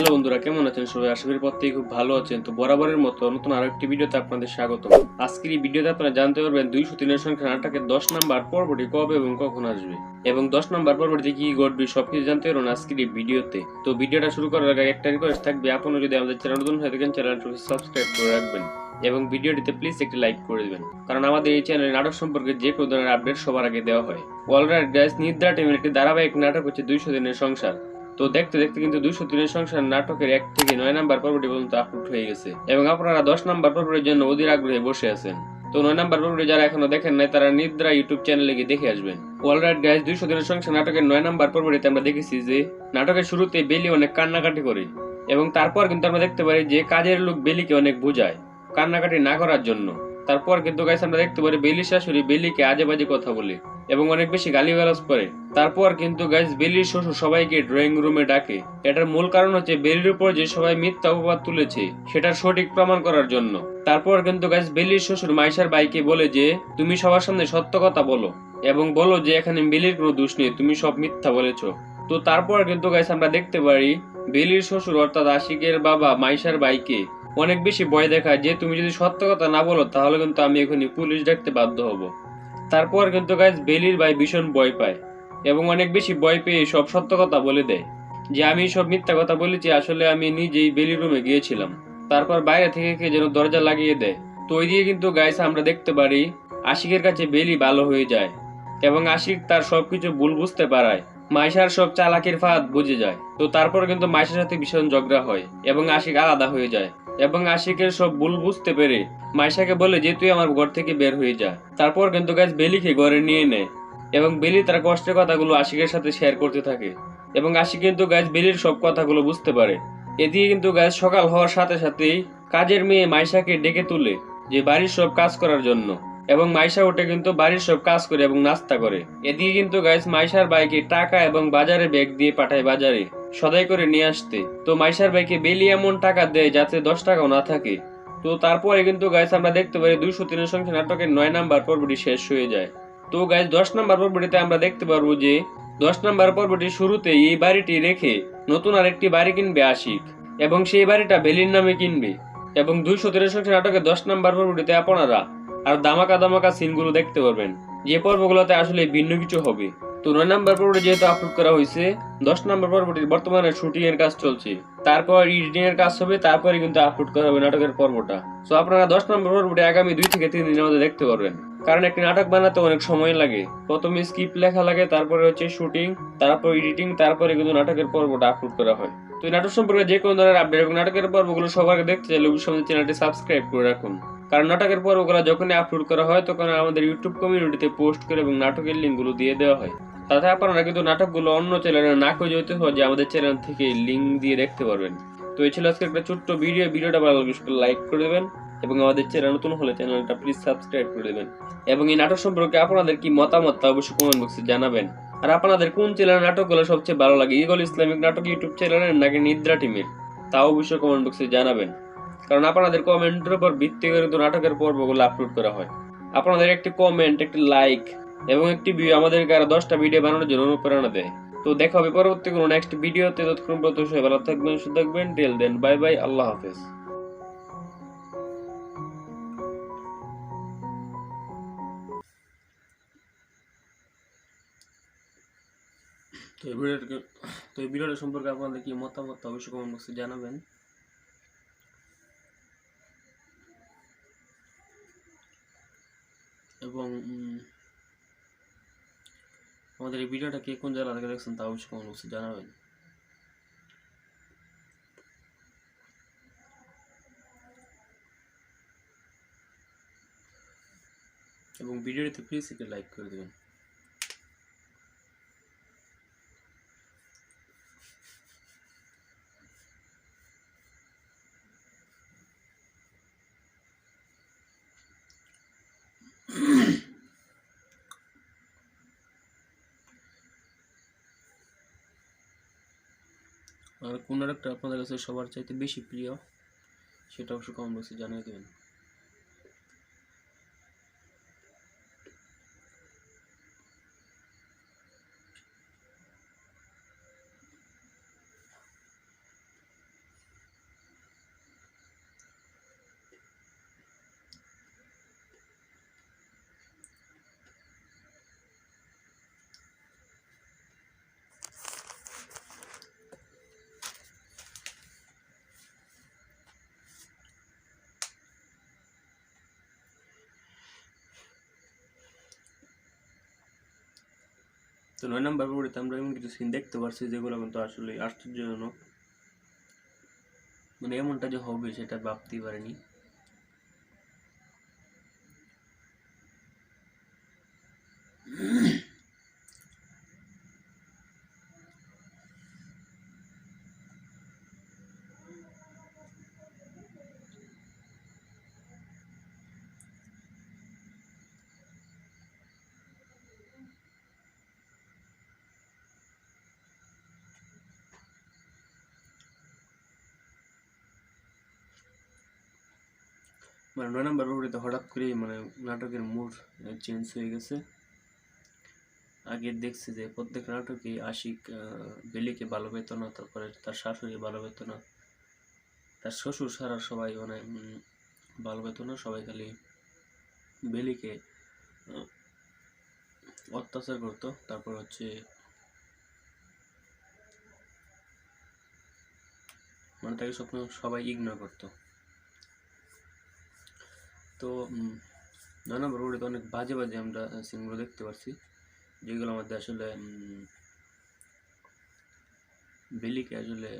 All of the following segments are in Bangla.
হ্যালো বন্ধুরা, কেমন আছেন সবাই? আশা করি প্রত্যেকে খুব ভালো আছেন। তো বরাবরের মতো নতুন আরও একটি ভিডিওতে আপনাদের স্বাগত আজকের এই ভিডিওতে আপনারা জানতে পারবেন দুইশো তিনের সংখ্যা নাটকের দশ নাম্বার পর্বটি কবে এবং কখন আসবে এবং দশ নাম্বার পর্বটিতে কি ঘটবে সবকিছু জানতে পারবেন আজকের এই ভিডিওতে। তো ভিডিওটা শুরু করার আগে একটা রিকোয়েস্ট থাকবে আপনারা যদি আমাদের চ্যানেল নতুন হয়ে থাকেন, চ্যানেলটি সাবস্ক্রাইব করে রাখবেন এবং ভিডিওটিতে প্লিজ একটি লাইক করে দেবেন। কারণ আমাদের এই চ্যানেলে নাটক সম্পর্কে যে কোনো ধরনের আপডেট সবার আগে দেওয়া হয়। অলরাইট গাইস নিদ্রা টিমের একটি ধারাবাহিক নাটক হচ্ছে দুইশো দিনের সংসার। তো দেখতে দেখতে কিন্তু দুইশো দিনের সংসার নাটকের এক থেকে নয় নাম্বার পর্বটি পর্যন্ত আপলোড হয়ে গেছে। এবং আপনারা দশ নাম্বার পর্বের জন্য অধীর আগ্রহে বসে আছেন। তো নয় নাম্বার পর্বটি যারা এখনও দেখেন নাই, তারা নিদ্রা ইউটিউব চ্যানেলে গিয়ে দেখে আসবেন। অলরাইট গাইস দুইশো দিনের সংসার নাটকের নয় নাম্বার পর্বটিতে আমরা দেখেছি যে, নাটকের শুরুতে বেলি অনেক কান্নাকাটি করে এবং তারপর কিন্তু আমরা দেখতে পারি যে, কাজের লোক বেলিকে অনেক বুঝায় কান্নাকাটি না করার জন্য। তারপর কিন্তু গাইস আমরা দেখতে পারি বেলি শাশুড়ি বেলিকে আজে বাজে কথা বলে। এবং অনেক বেশি গালিগালাজ করে। তারপর কিন্তু গাইস বেলির শ্বশুর সবাইকে ড্রয়িং রুমে ডাকে। এটার মূল কারণ হচ্ছে বেলির উপর যে সবাই মিথ্যা অপবাদ তুলেছে, সেটার সঠিক প্রমাণ করার জন্য। তারপর কিন্তু গাইস বেলির শ্বশুর মাইশার বাইকে বলে যে, তুমি সবার সামনে সত্য কথা বলো এবং বলো যে এখানে বেলির কোনো দোষ নেই, তুমি সব মিথ্যা বলেছ। তো তারপর কিন্তু গাইস আমরা দেখতে পারি বেলির শ্বশুর অর্থাৎ আশিকের বাবা মাইশার বাইকে অনেক বেশি ভয় দেখায় যে, তুমি যদি সত্য কথা না বলো, তাহলে কিন্তু আমি এখনই পুলিশ ডাকতে বাধ্য হব। তারপর কিন্তু গাইজ বেলির ভাই ভীষণ ভয় পায় এবং অনেক বেশি ভয় পেয়ে সব সত্য কথা বলে দেয়। যে আমি সব মিথ্যা কথা বলেছি, আসলে আমি নিজেই বেলি রুমে গিয়েছিলাম। তারপর বাইরে থেকে কে যেন দরজা লাগিয়ে দেয়। তো ওই দিয়ে কিন্তু গাইস আমরা দেখতে পারি আশিকের কাছে বেলি ভালো হয়ে যায় এবং আশিক তার সবকিছু ভুল বুঝতে পারায়। মাইশার সব চালাকির ফাঁদ বুঝে যায়। তো তারপর কিন্তু মাইশার সাথে ভীষণ ঝগড়া হয় এবং আশিক আলাদা হয়ে যায়। এবং আশিকের সব ভুল বুঝতে পেরে মাইশাকে বলে যে, তুই আমার ঘর থেকে বের হয়ে যা। তারপর কিন্তু গাছ বেলিকে ঘরে নিয়ে নেয় এবং বেলি তার কষ্টের কথাগুলো আশিকের সাথে শেয়ার করতে থাকে এবং আশিক কিন্তু গাছ বেলির সব কথাগুলো বুঝতে পারে। এদিকে কিন্তু গাছ সকাল হওয়ার সাথে সাথেই কাজের মেয়ে মাইশাকে ডেকে তুলে যে, বাড়ির সব কাজ করার জন্য। এবং মাইশা উঠে কিন্তু বাড়ির সব কাজ করে এবং নাস্তা করে। এদিকে কিন্তু গাইস মাইশার বাইকে টাকা এবং বাজারে ব্যাগ দিয়ে পাঠায় বাজারে, সদাই করে নিয়ে আসতে। তো মাইশার বাইকে বেলি এমন টাকা দেয় যাতে দশ টাকাও না থাকে। তো তারপরে কিন্তু গাইস আমরা দেখতে পারি দুইশো তিনের সংখ্যা নাটকের নয় নাম্বার পর্বটি শেষ হয়ে যায়। তো গাইস দশ নাম্বার পর্বটিতে আমরা দেখতে পারব যে, দশ নাম্বার পর্বটি শুরুতে এই বাড়িটি রেখে নতুন আরেকটি বাড়ি কিনবে আশিক এবং সেই বাড়িটা বেলির নামে কিনবে। এবং দুইশো তিনের সংখ্যা নাটকের দশ নাম্বার পর্বটিতে আপনারা আর দামাকা দামাকা সিনগুলো দেখতে পারবেন। যে পর্বগুলোতে আসলে ভিন্ন কিছু হবে। তো নয় নাম্বার পর্বটি যেহেতু আপলোড করা হয়েছে, দশ নাম্বার পর্বটির বর্তমানে শুটিং এর কাজ চলছে। তারপর এডিটিং এর কাজ হবে, তারপরে কিন্তু আপলোড করা হবে নাটকের পর্বটা। তো আপনারা দশ নম্বর পর্বটি আগামী দুই থেকে তিন দিনের মধ্যে দেখতে পারবেন। কারণ একটি নাটক বানাতে অনেক সময় লাগে। প্রথমে স্ক্রিপ্ট লেখা লাগে, তারপরে হচ্ছে শুটিং তারপর এডিটিং তারপরে কিন্তু নাটকের পর্বটা আপলোড করা হয়। তো নাটক সম্পর্কে যে কোনো ধরনের আপডেট এবং নাটকের পর্বগুলো সবার দেখতে চাইলে অবশ্যই চ্যানেলটি সাবস্ক্রাইব করে রাখুন। কারণ নাটকের পর্বগুলো যখনই আপলোড করা হয়, তখন আমাদের ইউটিউব কমিউনিটিতে পোস্ট করে এবং নাটকের লিঙ্কগুলো দিয়ে দেওয়া হয়। তাতে আপনারা কিন্তু নাটকগুলো অন্য চ্যানেলে না করে যেতে যে আমাদের চ্যানেল থেকে লিঙ্ক দিয়ে দেখতে পারবেন। তো এই ছিল আজকে একটা ছোট্ট ভিডিও ভিডিওটা ভালো লাগলে লাইক করে দেবেন এবং আমাদের চ্যানেল নতুন হলে চ্যানেলটা প্লিজ সাবস্ক্রাইব করে দেবেন। এবং এই নাটক সম্পর্কে আপনাদের কি মতামত তা অবশ্যই কমেন্ট বক্সে জানাবেন। আর আপনাদের কোন চ্যানেলের নাটকগুলো সবচেয়ে ভালো লাগে ইগল ইসলামিক নাটক ইউটিউব চ্যানেলের নাকি নিদ্রা টিমের? তা অবশ্যই কমেন্ট বক্সে জানাবেন। কারণ আপনাদের কমেন্টের উপর ভিত্তি করে কিন্তু নাটকের পর্বগুলো আপলোড করা হয়। আপনাদের একটি কমেন্ট একটি লাইক এবং একটি ভিউ আমাদেরকে আরও দশটা ভিডিও বানানোর জন্য অনুপ্রেরণা দেয়। তো দেখা হবে পরবর্তী কোনো নেক্সট ভিডিওতে ততক্ষণ পর্যন্ত সবাই ভালো থাকবেন, সুস্থ থাকবেন। টেল দেন বাই বাই আল্লাহ হাফেজ। তো এই ভিডিওটা তো এই ভিডিওটা সম্পর্কে আপনাদের কি মতামত তা অবশ্যই কমেন্ট বক্সে জানাবেন। এবং আমাদের এই ভিডিওটা কে কোন জায়গা থেকে দেখছেন তা অবশ্যই কমেন্ট বক্সে জানাবেন। এবং ভিডিওটিতে প্লিজ একটি লাইক করে দেবেন আর কোন একটা আপনাদের কাছে সবার চাইতে বেশি প্রিয় সেটা অবশ্যই কমেন্ট বক্সে জানিয়ে দেবেন। তো নয় নম্বর পরিতে আমরা এমন কিছু সিন দেখতে পারছি যেগুলো কিন্তু আসলে আশ্চর্যজনক। মানে এমনটা যে হবে সেটা ভাবতেই পারিনি। মানে নয় নাম্বার পরিতে হঠাৎ করে মানে নাটকের মুড চেঞ্জ হয়ে গেছে। আগে দেখছি যে প্রত্যেক নাটকে আশিক বেলিকে ভালো পেত না, তারপরে তার শাশুড়ি ভালো পেত না। তার শ্বশুর সারা সবাই মানে ভালো পেত না, সবাই খালি বেলিকে অত্যাচার করতো। তারপর হচ্ছে মানে তাকে স্বপ্ন সবাই ইগনোর করতো। তো নয় নম্বর তো অনেক বাজে বাজে আমরা সিনগুলো দেখতে পাচ্ছি যেগুলোর মধ্যে আসলে বেলিকে আসলে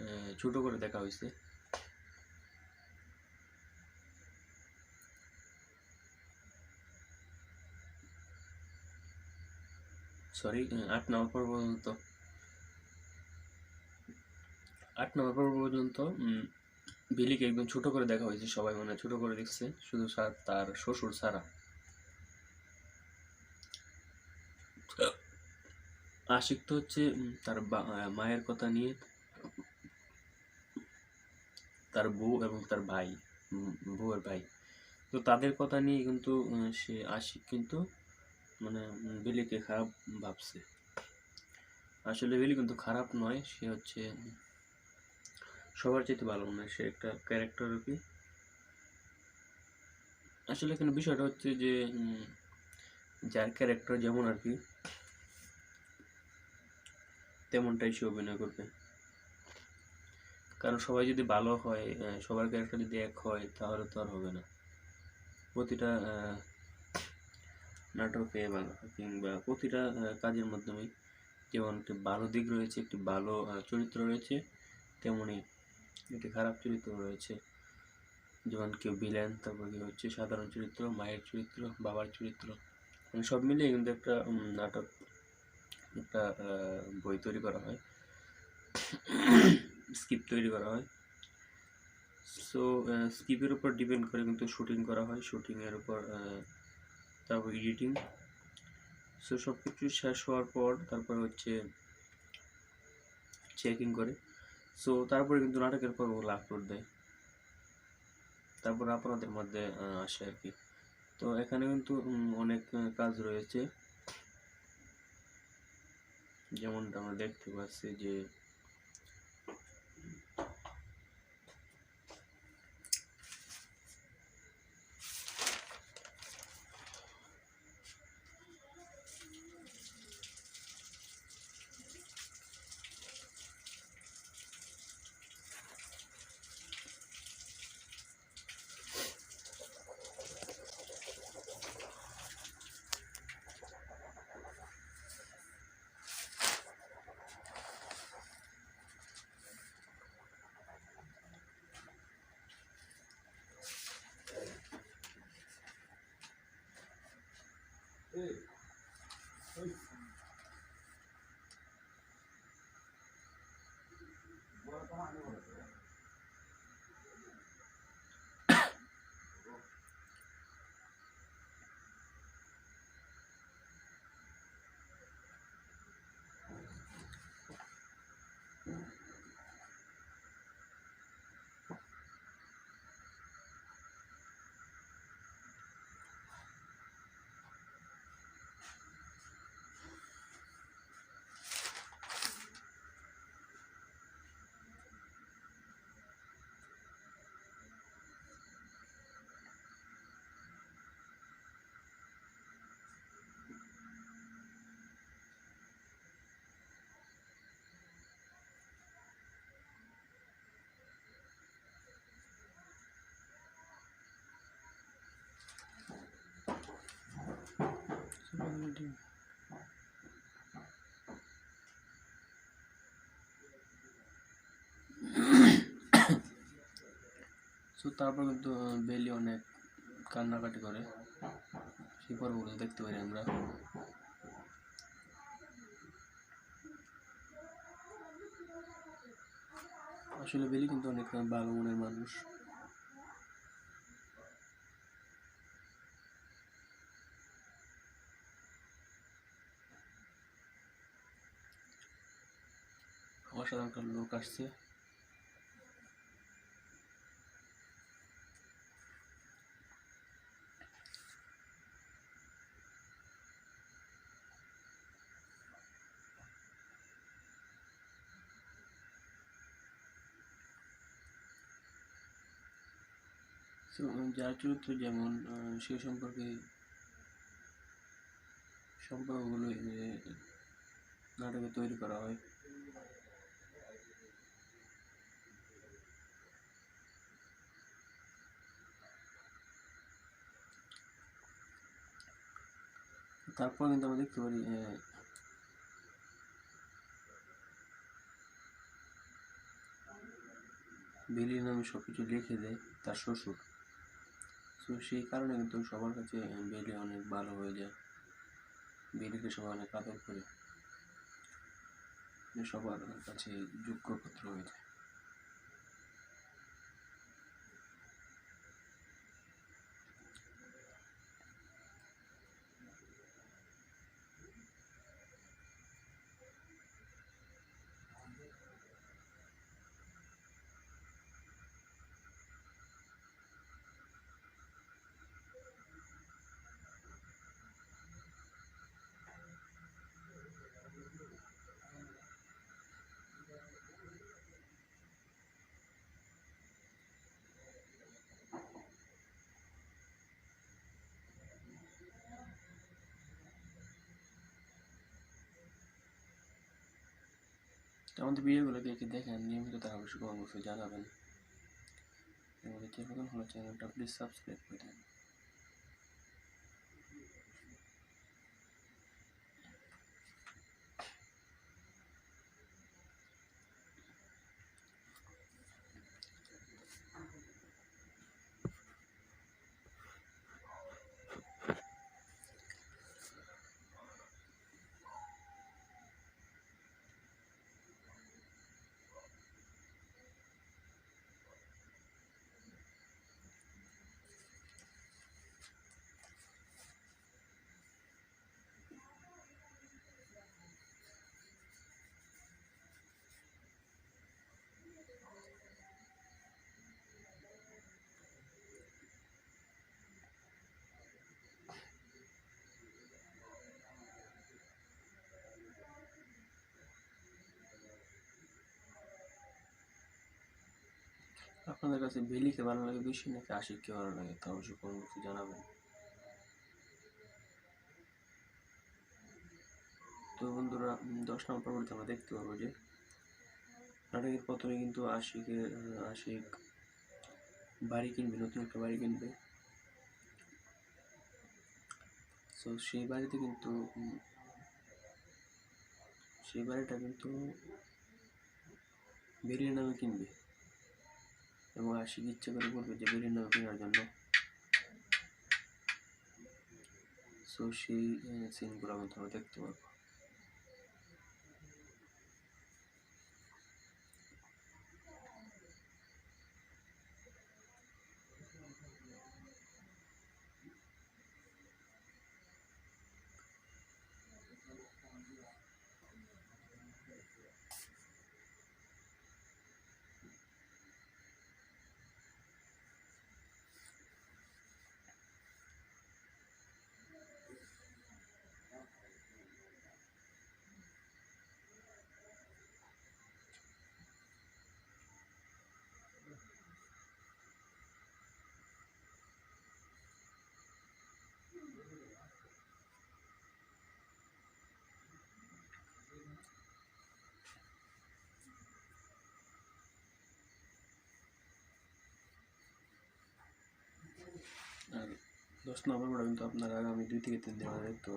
ছোট করে দেখা হয়েছে। সরি আট নম্বর পর্যন্ত। আট নম্বর পর্যন্ত বিলিকে একদম ছোট করে দেখা হয়েছে, সবাই মানে ছোট করে দেখছে, শুধু স্যার, তার শ্বশুর ছাড়া আশিক তো হচ্ছে তার মায়ের কথা নিয়ে তার বউ এবং তার ভাই বউয়ের ভাই। তো তাদের কথা নিয়ে কিন্তু সে আশিক কিন্তু মানে বিলিকে খারাপ ভাবছে। আসলে বিলি কিন্তু খারাপ নয়, সে হচ্ছে সবার চাইতে ভালো মনে হয় সে একটা ক্যারেক্টার আর কি। আসলে এখানে বিষয়টা হচ্ছে যে যার ক্যারেক্টার যেমন আর কি, তেমনটাই সে অভিনয় করবে। কারণ সবাই যদি ভালো হয় সবার ক্যারেক্টার যদি এক হয়, তাহলে তো আর হবে না। প্রতিটা নাটকে বা কিংবা প্রতিটা কাজের মাধ্যমেই যেমন একটি ভালো দিক রয়েছে, একটি ভালো চরিত্র রয়েছে, তেমনি একটি খারাপ চরিত্র রয়েছে। যেমন কেউ ভিলেন তারপর কি হচ্ছে সাধারণ চরিত্র, মায়ের চরিত্র, বাবার চরিত্র। মানে সব মিলিয়ে কিন্তু একটা নাটক, একটা বই তৈরি করা হয়। স্ক্রিপ্ট তৈরি করা হয়। সো স্ক্রিপ্টের উপর ডিপেন্ড করে কিন্তু শুটিং করা হয়। শুটিংয়ের উপর তারপর এডিটিং সো সব কিছু শেষ হওয়ার পর তারপর হচ্ছে চেকিং করে। সো তারপরে কিন্তু নাটকের পর্বগুলো আপলোড দেয়। তারপর আপনাদের মধ্যে আসে আর কি। তো এখানে কিন্তু অনেক কাজ রয়েছে। যেমনটা আমরা দেখতে পাচ্ছি যে সো তারপর কিন্তু বেলি অনেক কান্নাকাটি করে। সেই পর্বগুলো দেখতে পারি আমরা। আসলে বেলি কিন্তু অনেক ভালো মনের মানুষ। অসাধারণ লোক আসছে। যার চরিত্র যেমন সে সম্পর্কে সম্পর্কগুলো নাটকে তৈরি করা হয়। তারপর কিন্তু আমরা দেখতে পারি বেলির নামে সব কিছু লিখে দেয় তার শ্বশুর। তো সেই কারণে কিন্তু সবার কাছে বেলি অনেক ভালো হয়ে যায়। বেলিকে সবাই অনেক আদর করে। সবার কাছে যোগ্য পাত্র হয়ে যায়। আমাদের ভিডিওগুলোকে দেখে দেখেন, নিয়মিত তারা অবশ্যই অবশ্যই জানাবেন আমাদের হলো চ্যানেলটা প্লিজ সাবস্ক্রাইব করে দেন। আপনাদের কাছে বেলিকে ভালো লাগে বেশি নাকি আশিককে ভালো লাগে? তা অবশ্যই পরবর্তী জানাবেন। তো বন্ধুরা দশ নম্বর পরবর্তী আমরা দেখতে পাবো যে, নাটকের প্রথমে কিন্তু আশিকের আশিক বাড়ি কিনবে, নতুন একটা বাড়ি কিনবে। তো সেই বাড়িতে কিন্তু সেই বাড়িটা কিন্তু বেরিয়ে নামে কিনবে। এবং আশিক ইচ্ছে করে বলবে যে বিভিন্ন নামে কেনার জন্য। সো সেই সিনগুলো আমি আমরা দেখতে পারব। আর দশ নম্বর কিন্তু আপনারা আগামী দুই থেকে তিন দিন আগে দেখতে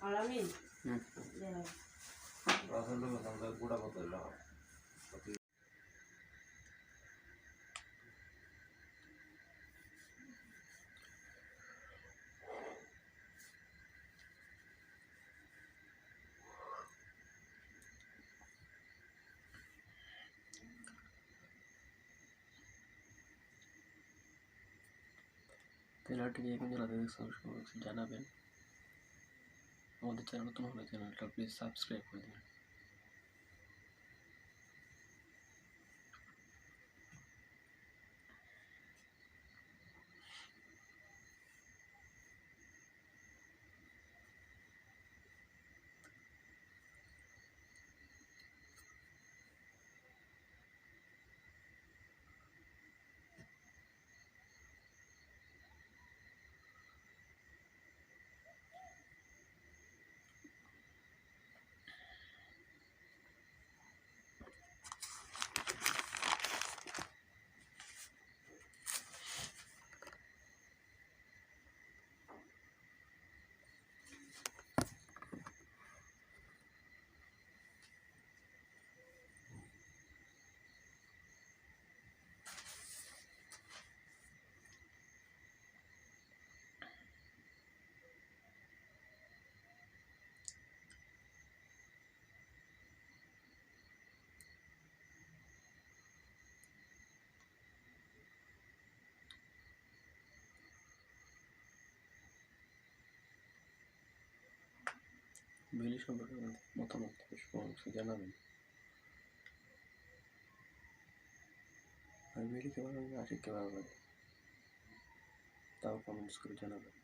அழமின் கூட பார்த்தோம் চ্যানেলটি যে কোন দেখছেন অবশ্যই জানাবেন। আমাদের চ্যানেল নতুন হলে চ্যানেলটা প্লিজ সাবস্ক্রাইব করে দিন। বিলি সম্পর্কে মতামত অবশ্যই জানাবেন। আর বিলিকে ভালো লাগে আশিককে ভালো লাগে তাও কমেন্টস করে জানাবেন।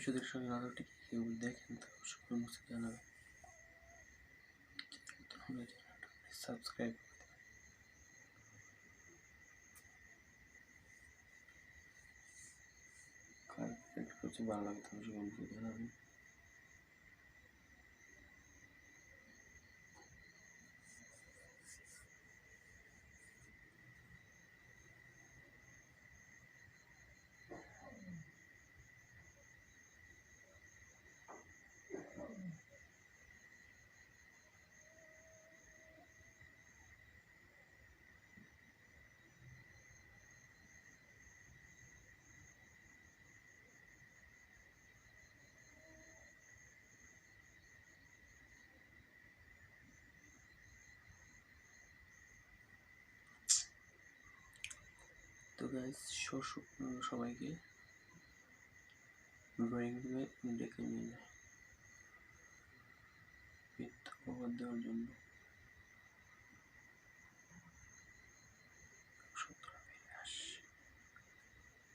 ভবিষ্যতের সঙ্গে আলোটি কেউ দেখেন তো অবশ্যই মুছে জানাবেন। সাবস্ক্রাইব করতে ক্রিকেট করছে ভালো লাগে তো অবশ্যই কমেন্টসে জানাবেন। তো গাইস সবাইকে ড্রয়িং রুমে ডেকে নিয়ে মিথ্যা খবর দেওয়ার জন্য।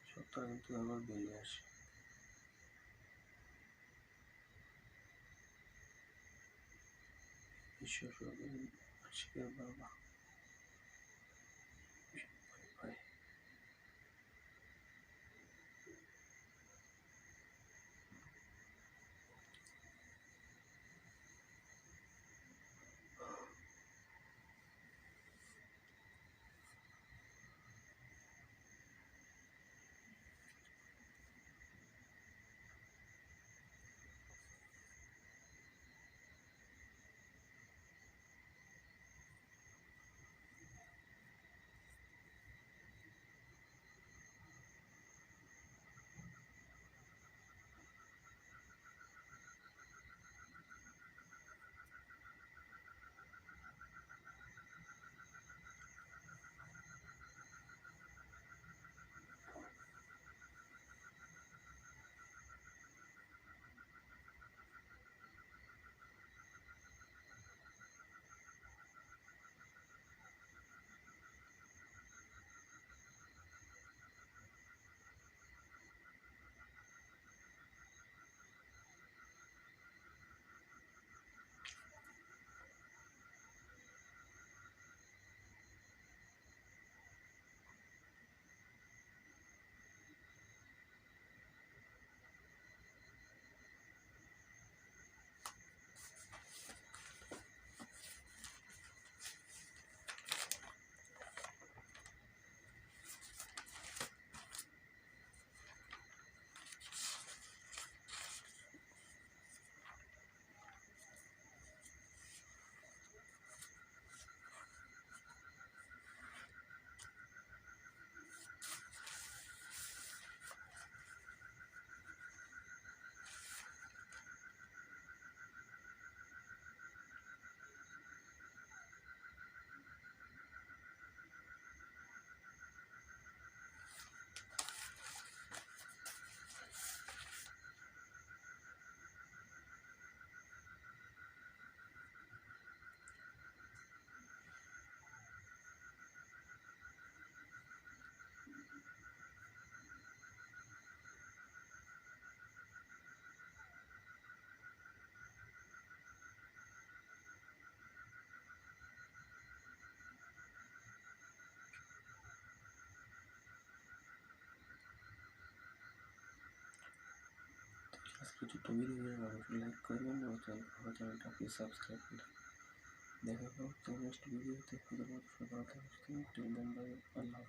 সত্যটা কিন্তু আবার বেরিয়ে আসে। ঈশ্বর আশিকের বাবা कुछ उम्मीद नहीं है, वहाँ लाइक करो और चैनल काफ़ी सब्सक्राइब करो देखा तो नेक्स्ट वीडियो देखो तो बहुत शुभ आता है टिल देन बाय अल्लाह